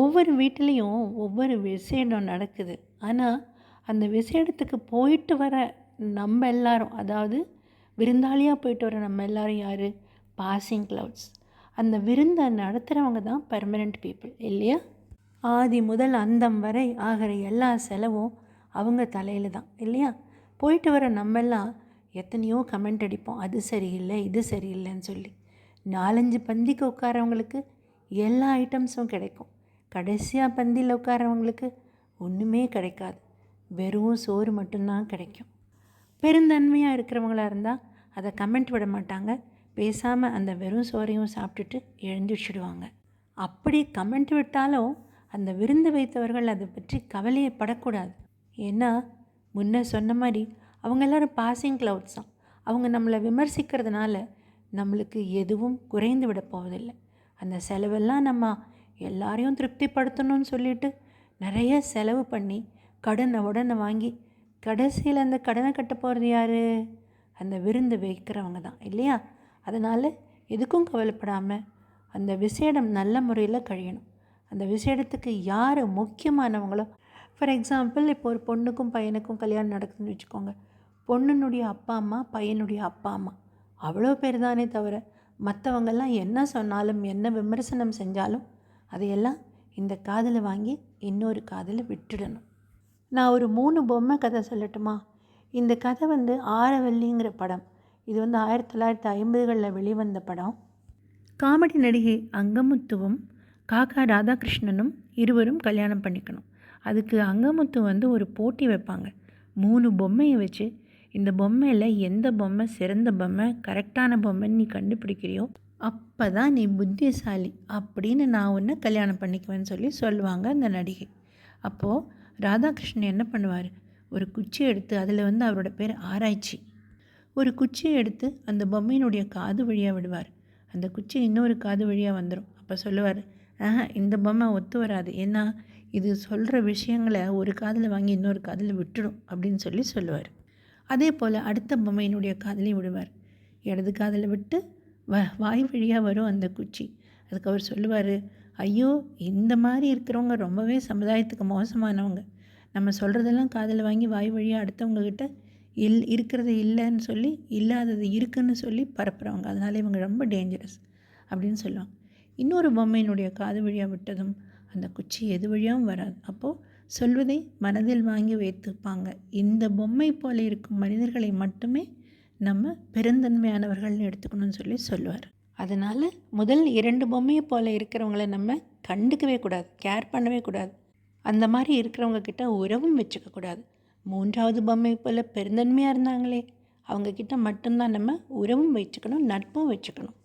ஒவ்வொரு வீட்டிலையும் ஒவ்வொரு விசேடம் நடக்குது. ஆனால் அந்த விசேடத்துக்கு போயிட்டு வர நம்ம எல்லாரும் அதாவது விருந்தாளியாக போயிட்டு வர நம்ம எல்லாரும் யார்? பாசிங் க்ளவுட்ஸ் அந்த விருந்தை நடத்துகிறவங்க தான் பெர்மனெண்ட் பீப்புள் இல்லையா? ஆதி முதல் அந்தம் வரை ஆகிற எல்லா செலவும் அவங்க தலையில் தான் இல்லையா? போயிட்டு வர நம்மெல்லாம் எத்தனையோ கமெண்ட் அடிப்போம். அது சரியில்லை இது சரியில்லைன்னு சொல்லி. நாலஞ்சு பந்திக்கு உட்காரவங்களுக்கு எல்லா ஐட்டம்ஸும் கிடைக்கும். கடைசியாக பந்தியில் உட்காரவங்களுக்கு ஒன்றுமே கிடைக்காது. வெறும் சோறு மட்டும்தான் கிடைக்கும். பெருந்தன்மையாக இருக்கிறவங்களா இருந்தால் அதை கமெண்ட் விட மாட்டாங்க. பேசாமல் அந்த வெறும் சோறையும் சாப்பிட்டுட்டு எழுந்திரிச்சிடுவாங்க அப்படி கமெண்ட் விட்டாலும் அந்த விருந்து வைத்தவர்கள் அதை பற்றி கவலையை படக்கூடாது. ஏன்னா முன்ன சொன்ன மாதிரி அவங்க எல்லாரும் பாசிங் க்ளவுட்ஸ் தான். அவங்க நம்மளை விமர்சிக்கிறதுனால நம்மளுக்கு எதுவும் குறைந்து விட போவதில்லை. அந்த செலவெல்லாம் நம்ம எல்லாரையும் திருப்திப்படுத்தணும்னு சொல்லிட்டு நிறைய செலவு பண்ணி கடனை உடனே வாங்கி கடைசியில் அந்த கடனை கட்ட போகிறது யார்? அந்த விருந்து வைக்கிறவங்க தான் இல்லையா? அதனால் எதுக்கும் கவலைப்படாமல் அந்த விசேடம் நல்ல முறையில் கழியணும். அந்த விசேடத்துக்கு யார் முக்கியமானவங்களோ ஃபார் எக்ஸாம்பிள் இப்போ ஒரு பொண்ணுக்கும் பையனுக்கும் கல்யாணம் நடக்குதுன்னு வச்சுக்கோங்க. பொண்ணுனுடைய அப்பா அம்மா பையனுடைய அப்பா அம்மா. அவ்வளோ பேர் தானே தவிர மற்றவங்கெல்லாம் என்ன சொன்னாலும் என்ன விமர்சனம் செஞ்சாலும் அதையெல்லாம் இந்த காதில் வாங்கி இன்னொரு காதில் விட்டுடணும். நான் ஒரு மூணு பொம்மை கதை சொல்லட்டுமா? இந்த கதை வந்து ஆரவல்லிங்கிற படம். இது வந்து ஆயிரத்தி தொள்ளாயிரத்தி ஐம்பதுகளில் வெளிவந்த படம். காமெடி நடிகை அங்கமுத்துவும் காக்கா ராதாகிருஷ்ணனும் இருவரும் கல்யாணம் பண்ணிக்கணும். அதுக்கு அங்கமுத்து வந்து ஒரு போட்டி வைப்பாங்க. மூணு பொம்மையை வச்சு இந்த பொம்மையில் எந்த பொம்மை சிறந்த பொம்மை கரெக்டான பொம்மைன்னு நீ கண்டுபிடிக்கிறியோ அப்போ தான் நீ புத்திசாலி அப்படின்னு நான் உன்னை கல்யாணம் பண்ணிக்குவேன்னு சொல்லி சொல்லுவாங்க அந்த நடிகை. அப்போது ராதாகிருஷ்ணன் என்ன பண்ணுவார்? ஒரு குச்சி எடுத்து அதில் வந்து அவரோட பேர் ஆராய்ச்சி. ஒரு குச்சியை எடுத்து அந்த பொம்மையினுடைய காது வழியாக விடுவார். அந்த குச்சி இன்னொரு காது வழியாக வந்துடும் அப்போ சொல்லுவார் ஆஹா இந்த பொம்மை ஒத்து வராது. ஏன்னா இது சொல்கிற விஷயங்களை ஒரு காதில் வாங்கி இன்னொரு காதில் விட்டுடும் அப்படின்னு சொல்லி சொல்லுவார். அதே போல் அடுத்த பொம்மையினுடைய காதலையும் விடுவார். இடது காதில் விட்டு வ வாய் வழியாக வரும் அந்த குச்சி. அதுக்கு அவர் சொல்லுவார் ஐயோ இந்த மாதிரி இருக்கிறவங்க ரொம்பவே சமுதாயத்துக்கு மோசமானவங்க. நம்ம சொல்கிறதெல்லாம் காதில் வாங்கி வாய் வழியாக அடுத்தவங்கக்கிட்ட இல் இருக்கிறது இல்லைன்னு சொல்லி இல்லாதது இருக்குன்னு சொல்லி பரப்புகிறவங்க அதனால் இவங்க ரொம்ப டேஞ்சரஸ் அப்படின்னு சொல்லுவாங்க. இன்னொரு பொம்மையினுடைய காது வழியாக விட்டதும் அந்த குச்சி எது வழியாகவும் வராது. அப்போது சொல்வதை மனதில் வாங்கி வைத்துப்பாங்க. இந்த பொம்மை போல இருக்கும் மனிதர்களை மட்டுமே நம்ம பெருந்தன்மையானவர்கள்னு எடுத்துக்கணும்னு சொல்லி சொல்லுவார். அதனால் முதல் இரண்டு பொம்மையை போல் இருக்கிறவங்கள நம்ம கண்டுக்கவே கூடாது கேர் பண்ணவே கூடாது. அந்த மாதிரி இருக்கிறவங்க கிட்ட உறவும் வச்சுக்கக்கூடாது மூன்றாவது பொம்மை போல் பெருந்தன்மையாக இருந்தாங்களே அவங்கக்கிட்ட மட்டும்தான் நம்ம உறவும் வச்சுக்கணும் நட்பும் வச்சுக்கணும்.